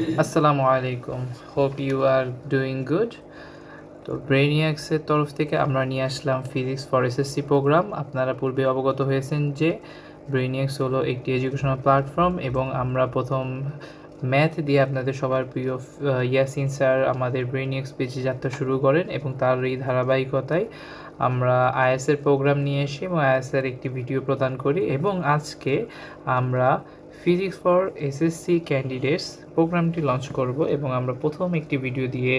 আসসালামু আলাইকুম। Hope you are doing good তো ব্রেনিয়াক্সের তরফ থেকে আমরা নিয়ে আসলাম ফিজিক্স ফর এসএসসি প্রোগ্রাম আপনারা পূর্বে অবগত হয়েছেন যে ব্রেনিয়াক্স হলো একটি এডুকেশনাল প্ল্যাটফর্ম এবং আমরা প্রথম ম্যাথ দিয়ে আপনাদের সবার প্রিয় ইয়াসিন স্যার আমাদের ব্রেনিয়াক্স পেজে যাত্রা শুরু করেন এবং তার এই ধারাবাহিকতায় আমরা আইএসের প্রোগ্রাম নিয়ে এসে এবং আইএসের একটি ভিডিও প্রদান করি এবং আজকে আমরা ফিজিক্স ফর এসএসসি ক্যান্ডিডেটস প্রোগ্রামটি লঞ্চ করব এবং আমরা প্রথম একটি ভিডিও দিয়ে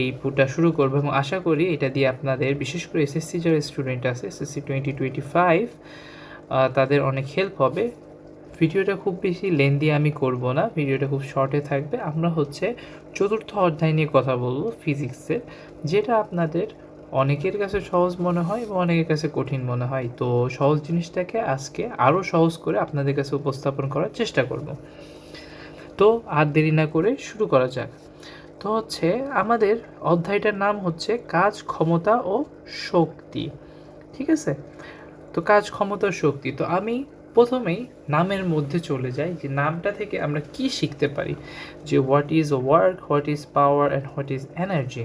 এই পুটা শুরু করব এবং আশা করি এটা দিয়ে আপনাদের, বিশেষ করে এসএসসি যারা স্টুডেন্ট আছে এসএসসি টোয়েন্টি টোয়েন্টি ফাইভ তাদের অনেক হেল্প হবে। ভিডিওটা খুব বেশি লেন্দি আমি করব না, ভিডিওটা খুব শর্টে থাকবে। আমরা হচ্ছে চতুর্থ অধ্যায় নিয়ে কথা বলব ফিজিক্সের যেটা আপনাদের অনেকের কাছে সহজ মনে হয় এবং অনেকের কাছে কঠিন মনে হয়। তো সহজ জিনিসটাকে আজকে আরও সহজ করে আপনাদের কাছে উপস্থাপন করার চেষ্টা করব। তো আর দেরি না করে শুরু করা যাক। তো হচ্ছে আমাদের অধ্যায়টার নাম হচ্ছে কাজ ক্ষমতা ও শক্তি, ঠিক আছে? তো কাজ ক্ষমতা শক্তি, তো আমি প্রথমেই নামের মধ্যে চলে যাই যে নামটা থেকে আমরা কি শিখতে পারি, যে what is work what is power and what is energy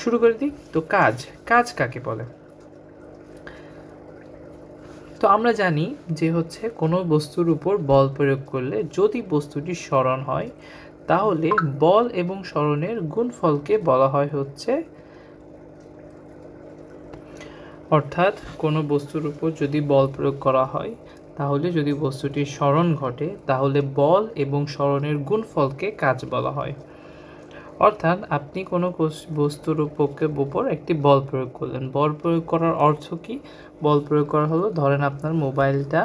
শুরু করে দিই, তো কাজ কাজ কাকে বলে? তো আমরা জানি যে হচ্ছে কোনো বস্তুর উপর বল প্রয়োগ করলে যদি বস্তুটি স্মরণ হয়, তাহলে বল এবং স্মরণের গুণফলকে বলা হয় হচ্ছে অর্থাৎ কোনো বস্তুর উপর যদি বল প্রয়োগ করা হয়, তাহলে যদি বস্তুটির স্মরণ ঘটে, তাহলে বল এবং স্মরণের গুণফলকে কাজ বলা হয়। অর্থাৎ আপনি কোনো বস্তুর উপকে উপর একটি বল প্রয়োগ করলেন। বল প্রয়োগ করার অর্থ কি? বল প্রয়োগ করা হলো, ধরেন আপনার মোবাইলটা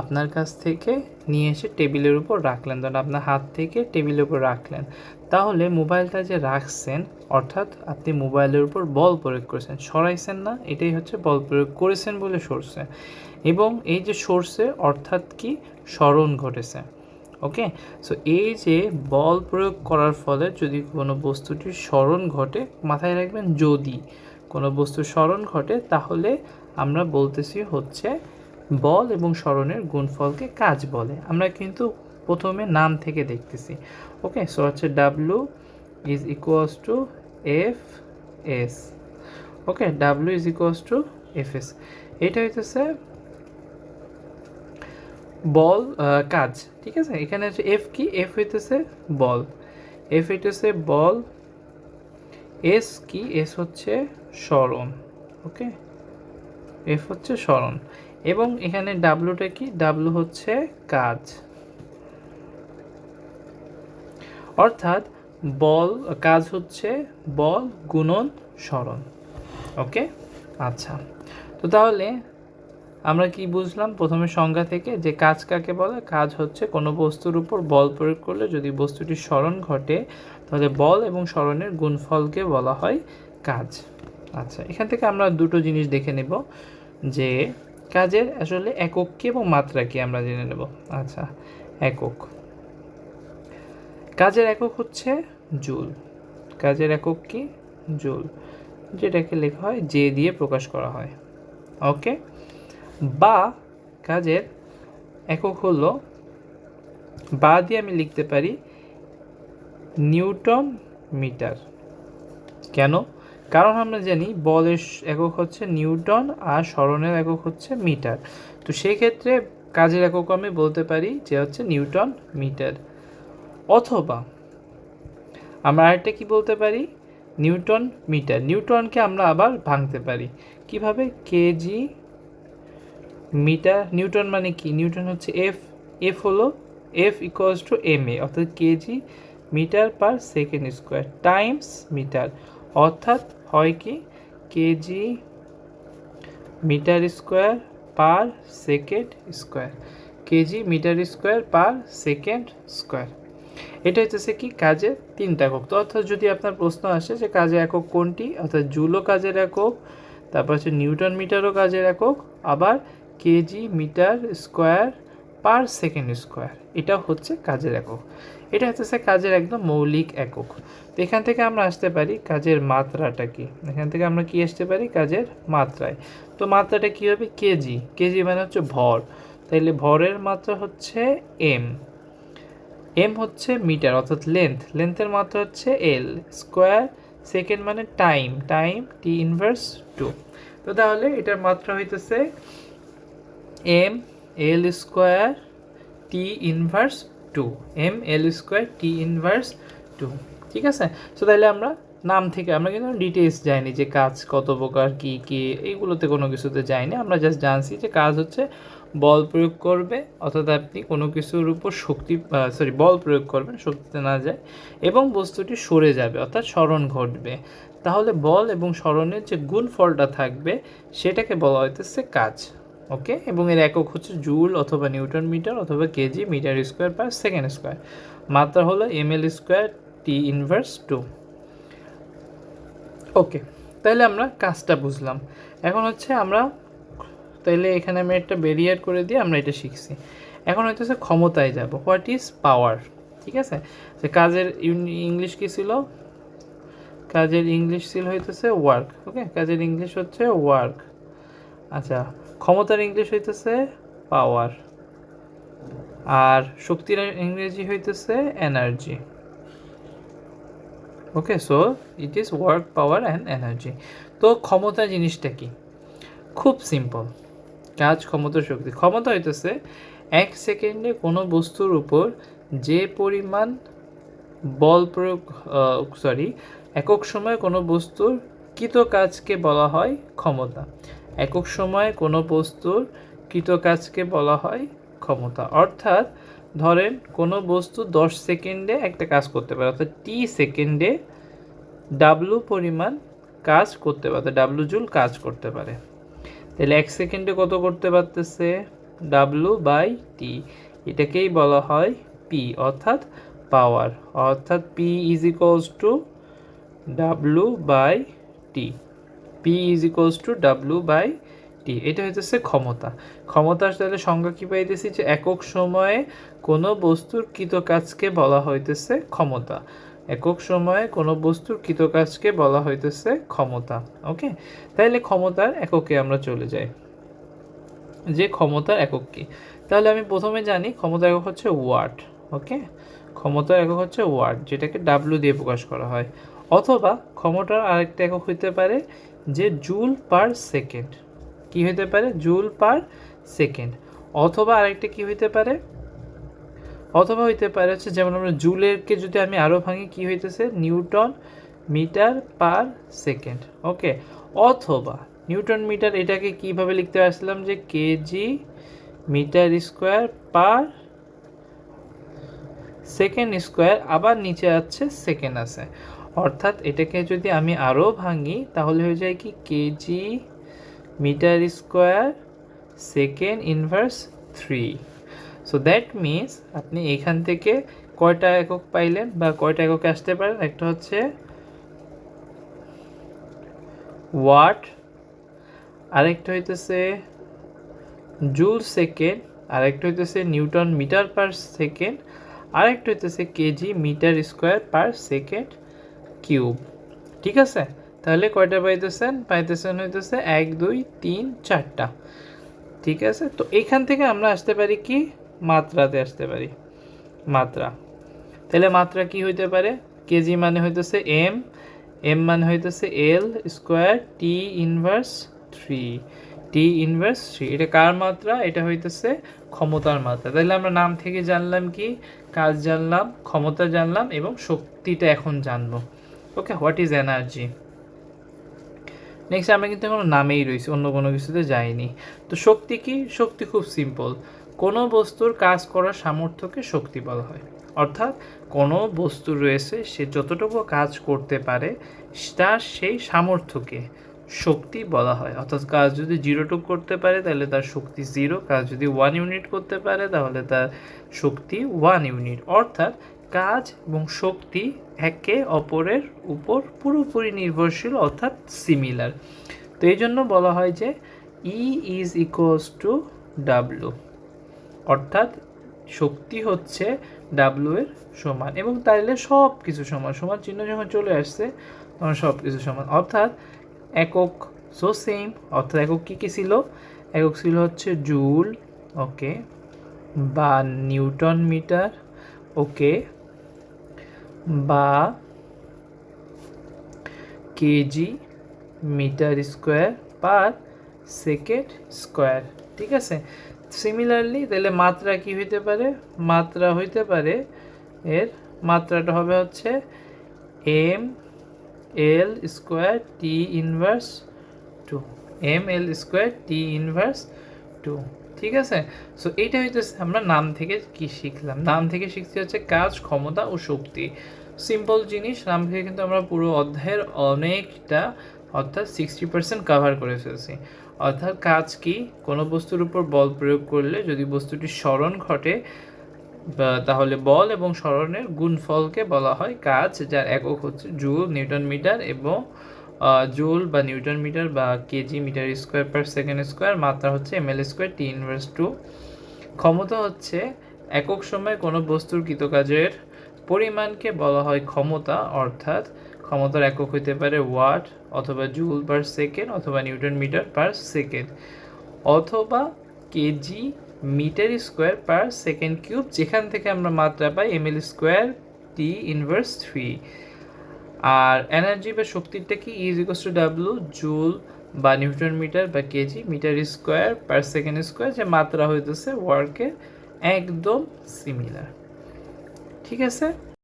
আপনার কাছ থেকে নিয়ে এসে টেবিলের উপর রাখলেন। ধরেন আপনার হাত থেকে টেবিলের উপর রাখলেন। তাহলে মোবাইলটা যে রাখছেন, অর্থাৎ আপনি মোবাইলের উপর বল প্রয়োগ করেছেন, সরাইছেন না, এটাই হচ্ছে বল প্রয়োগ করেছেন বলে সরছে। এবং এই যে সরছে, অর্থাৎ কি? স্মরণ ঘটেছে। ওকে? সো এই যে বল প্রয়োগ করার ফলে যদি কোনো বস্তুটির স্মরণ ঘটে, মাথায় রাখবেন যদি কোনো বস্তুর স্মরণ ঘটে, তাহলে আমরা বলতেছি হচ্ছে বল এবং স্মরণের গুণফলকে কাজ বলে। আমরা কিন্তু প্রথমে নাম থেকে দেখতেছি। ওকে সো হচ্ছে W is equals to F S okay W is equals to F S এটা হইতেছে বল কাজ, ঠিক আছে? এখানে হচ্ছে এফ কি? এফ হইতেছে বল। এফ হইতেছে বল এস কি? এস হচ্ছে স্মরণ, ওকে? এফ হচ্ছে স্মরণ। এবং এখানে ডাব্লুটা কি? ডাব্লু হচ্ছে কাজ। অর্থাৎ বল, কাজ হচ্ছে বল গুণন স্মরণ। ওকে আচ্ছা। তো তাহলে আমরা কি বুঝলাম? প্রথমে সংজ্ঞা থেকে যে কাজ কাকে বলে? কাজ হচ্ছে কোনো বস্তুর উপর বল প্রয়োগ করলে যদি বস্তুটির স্মরণ ঘটে, তাহলে বল এবং স্মরণের গুণফলকে বলা হয় কাজ। আচ্ছা এখান থেকে আমরা দুটো জিনিস দেখে নেব যে কাজের আসলে একক কি এবং মাত্রা কি আমরা জেনে নেব? আচ্ছা একক। কাজের একক হচ্ছে জুল। কাজের একক কি? জুল, যেটাকে লেখা হয় জে দিয়ে প্রকাশ করা হয়। ওকে? বা কাজের একক হলো, বা দিয়ে আমি লিখতে পারি নিউটন মিটার। কেন? কারণ আমরা জানি বলের একক হচ্ছে নিউটন আর স্মরণের একক হচ্ছে মিটার। তো সেই ক্ষেত্রে কাজের একক আমি বলতে পারি যে হচ্ছে নিউটন মিটার। অথবা আমরা আরেকটা কি বলতে পারি? Newton metre. নিউটনকে আমরা আবার ভাঙতে পারি। কীভাবে? KG metre. নিউটন মানে কি? নিউটন হচ্ছে এফ এফ হলো F equals to M A অর্থাৎ KG metre per second square times metre. অর্থাৎ হয় কি? KG metre square per second square. KG metre square per second square. এটা হচ্ছে কি? কাজের তিনটা একক। তো অর্থাৎ যদি আপনার প্রশ্ন আসে যে কাজের একক কোনটি, অর্থাৎ জুলও কাজের একক, তারপর হচ্ছে নিউটন মিটারও কাজের একক, আবার KG metre square per second square এটা হচ্ছে কাজের একক। এটা হচ্ছে কাজের একদম মৌলিক একক। তো এখান থেকে আমরা আসতে পারি কাজের মাত্রাটা কি? এখান থেকে আমরা কি আসতে পারি? কাজের মাত্রায়। তো মাত্রাটা কি হবে? কেজি কেজি মানে হচ্ছে ভর। তাইলে ভরের মাত্রা হচ্ছে এম এম হচ্ছে মিটার, অর্থাৎ লেন্থ লেন্থের মাত্রা হচ্ছে এল স্কোয়ার সেকেন্ড মানে time time T inverse two তো তাহলে এটার মাত্রা হইতেছে M L square T inverse two M L square T inverse two ঠিক আছে? সো তাহলে আমরা নাম থেকে, আমরা কিন্তু ডিটেলস যাইনি যে কাজ কত প্রকার, কী কী, এইগুলোতে কোনো কিছুতে যাইনি। আমরা জাস্ট জানছি যে কাজ হচ্ছে বল প্রয়োগ করবে, অর্থাৎ আপনি কোনো কিছুর উপর শক্তি সরি বল প্রয়োগ করবেন, শক্তিতে না যায়, এবং বস্তুটি সরে যাবে, অর্থাৎ স্মরণ ঘটবে। তাহলে বল এবং স্মরণের যে গুণফলটা থাকবে, সেটাকে বলা হইতেছে কাজ। ওকে এবং এর একক হচ্ছে জুল অথবা নিউটন মিটার অথবা KG metre square per second square মাত্রা হলো M L square T inverse two okay তাহলে আমরা কাজটা বুঝলাম। এখন হচ্ছে আমরা, তাহলে এখানে আমি একটা বেরিয়ার করে দিয়ে আমরা এটা শিখছি। এখন হইতেছে ক্ষমতায় যাব। হোয়াট ইজ পাওয়ার ঠিক আছে? যে কাজের ইংলিশ কী ছিল? কাজের ইংলিশ ছিল হইতেছে ওয়ার্ক ওকে কাজের ইংলিশ হচ্ছে ওয়ার্ক আচ্ছা ক্ষমতার ইংলিশ হইতেছে পাওয়ার আর শক্তির ইংরেজি হইতেছে energy okay so it is work power and energy তো ক্ষমতা জিনিসটা কি? খুব সিম্পল কাজ, ক্ষমতা, শক্তি। ক্ষমতা হইতেছে এক সেকেন্ডে কোনো বস্তুর উপর যে পরিমাণ বল প্রয়োগ সরি একক সময়ে কোনো বস্তুর কৃত কাজকে বলা হয় ক্ষমতা। একক সময়ে কোনো বস্তুর কৃত কাজকে বলা হয় ক্ষমতা। অর্থাৎ ধরেন কোনো বস্তু দশ সেকেন্ডে একটা কাজ করতে পারে, অর্থাৎ টি সেকেন্ডে ডাব্লু পরিমাণ কাজ করতে পারে ডাব্লু জুল কাজ করতে পারে। তাহলে এক সেকেন্ডে কত করতে পারতেছে? ডাব্লু বাই টি এটাকেই বলা হয় পি অর্থাৎ পাওয়ার। অর্থাৎ P is equals to W by T P is equals to W by T এটা হইতেছে ক্ষমতা। ক্ষমতার তাহলে সংজ্ঞা কী পাইতেছি? যে একক সময়ে কোনো বস্তুর কৃত কাজকে বলা হইতেছে ক্ষমতা। একক সময়ে কোনো বস্তুর কৃত কাজকে বলা হইতেছে ক্ষমতা। ওকে? তাহলে ক্ষমতার এককে আমরা চলে যাই। যে ক্ষমতার একক কি? তাহলে আমি প্রথমে জানি ক্ষমতার একক হচ্ছে ওয়াট। ওকে? ক্ষমতার একক হচ্ছে ওয়াট, যেটাকে ডাব্লু দিয়ে প্রকাশ করা হয়। অথবা ক্ষমতার আরেকটা একক হইতে পারে যে জুল পার সেকেন্ড। কি হইতে পারে? Joule per second. অথবা আরেকটা কি হইতে পারে? অথবা হইতে পারে হচ্ছে যেমন আমরা জুলেরকে যদি আমি আরও ভাঙি, কি হইতেছে? Newton metre per second. Okay? অথবা নিউটন মিটার এটাকে কীভাবে লিখতে পারছিলাম যে KG metre square per second square, আবার নিচে আছে সেকেন্ড আছে। অর্থাৎ এটাকে যদি আমি আরও ভাঙি, তাহলে হয়ে যায় কি? KG metre square second inverse three so that means আপনি এখান থেকে কয়টা একক পাইলেন বা কয়টা এককে আসতে পারেন? একটা হচ্ছে ওয়াট আরেকটা হইতেছে জুল সেকেন্ড আরেকটা হইতেছে নিউটন মিটার পার সেকেন্ড, আরেকটা হইতেছে KG metre square per second cube. ঠিক আছে? তাহলে কয়টা পাইতেছেন? পাইতেছেন হইতেছে এক, দুই, তিন, চারটা। ঠিক আছে? তো এখান থেকে আমরা আসতে পারি কি? মাত্রাতে আসতে পারি। মাত্রা। তাহলে মাত্রা কি হইতে পারে? কেজি মানে হইতেছে এম এম মানে হইতেছে L square T inverse three T inverse three এটা কার মাত্রা? এটা হইতেছে ক্ষমতার মাত্রা। তাহলে আমরা নাম থেকে জানলাম কি? কাজ জানলাম, ক্ষমতা জানলাম এবং শক্তিটা এখন জানব। Okay what is energy next আমরা কিন্তু কোনো নামেই রয়েছি, অন্য কোনো কিছুতে যাইনি। তো শক্তি কি? শক্তি খুব সিম্পল কোনো বস্তুর কাজ করার সামর্থ্যকে শক্তি বলা হয়। অর্থাৎ, কোনো বস্তু রয়েছে, সে যতটুকু কাজ করতে পারে, তার সেই সামর্থ্যকে শক্তি বলা হয়। অর্থাৎ, কাজ যদি জিরো টুক করতে পারে, তাহলে তার শক্তি জিরো কাজ যদি ওয়ান ইউনিট করতে পারে, তাহলে তার শক্তি ওয়ান ইউনিট অর্থাৎ কাজ এবং শক্তি একে অপরের উপর পুরোপুরি নির্ভরশীল, অর্থাৎ সিমিলার তো এই জন্য বলা হয় যে E is equals to W অর্থাৎ শক্তি হচ্ছে ডাব্লু এর সমান এবং তাইলে সব কিছু সমান। সমান চিহ্ন যখন চলে আসছে, তখন সব কিছু সমান। অর্থাৎ একক সো সেম অর্থাৎ একক কী কী ছিল? একক ছিল হচ্ছে জুল, ওকে, বা নিউটন মিটার, ওকে বা KG metre square per second square ঠিক আছে? সিমিলারলি তাহলে মাত্রা কি হইতে পারে? মাত্রা হইতে পারে, এর মাত্রাটা হবে হচ্ছে M L square T inverse two M L square T inverse two ঠিক আছে? সো এইটা হইতেছে আমরা নাম থেকে কি শিখলাম? নাম থেকে শিখতে হচ্ছে কাজ, ক্ষমতা ও শক্তি। সিম্পল জিনিস, নাম থেকে কিন্তু আমরা পুরো অধ্যায়ের অনেকটা, অর্থাৎ সিক্সটি পার্সেন্ট কাভার করে ফেলছি। অর্থাৎ কাজ কি? কোনো বস্তুর উপর বল প্রয়োগ করলে যদি বস্তুটি স্মরণ ঘটে তাহলে বল এবং স্মরণের গুণফলকে বলা হয় কাজ, যার একক হচ্ছে জুল, নিউটন মিটার এবং জুল বা নিউটন মিটার বা KG metre square per second square মাত্রা হচ্ছে M L square T inverse two ক্ষমতা হচ্ছে একক সময়ে কোনো বস্তুর কৃতকাজের পরিমাণকে বলা হয় ক্ষমতা, অর্থাৎ ক্ষমতার একক হইতে পারে ওয়াট অথবা জুল পার সেকেন্ড অথবা নিউটন মিটার পার সেকেন্ড অথবা KG metre square per second cube যেখান থেকে আমরা মাত্রা পাই M L square T inverse three আর এনার্জি বা শক্তিটা কি? Is equals to W joule বা নিউটন মিটার বা KG metre square per second square যে মাত্রা হইতেছে ওয়ার্কের একদম সিমিলার ঠিক আছে?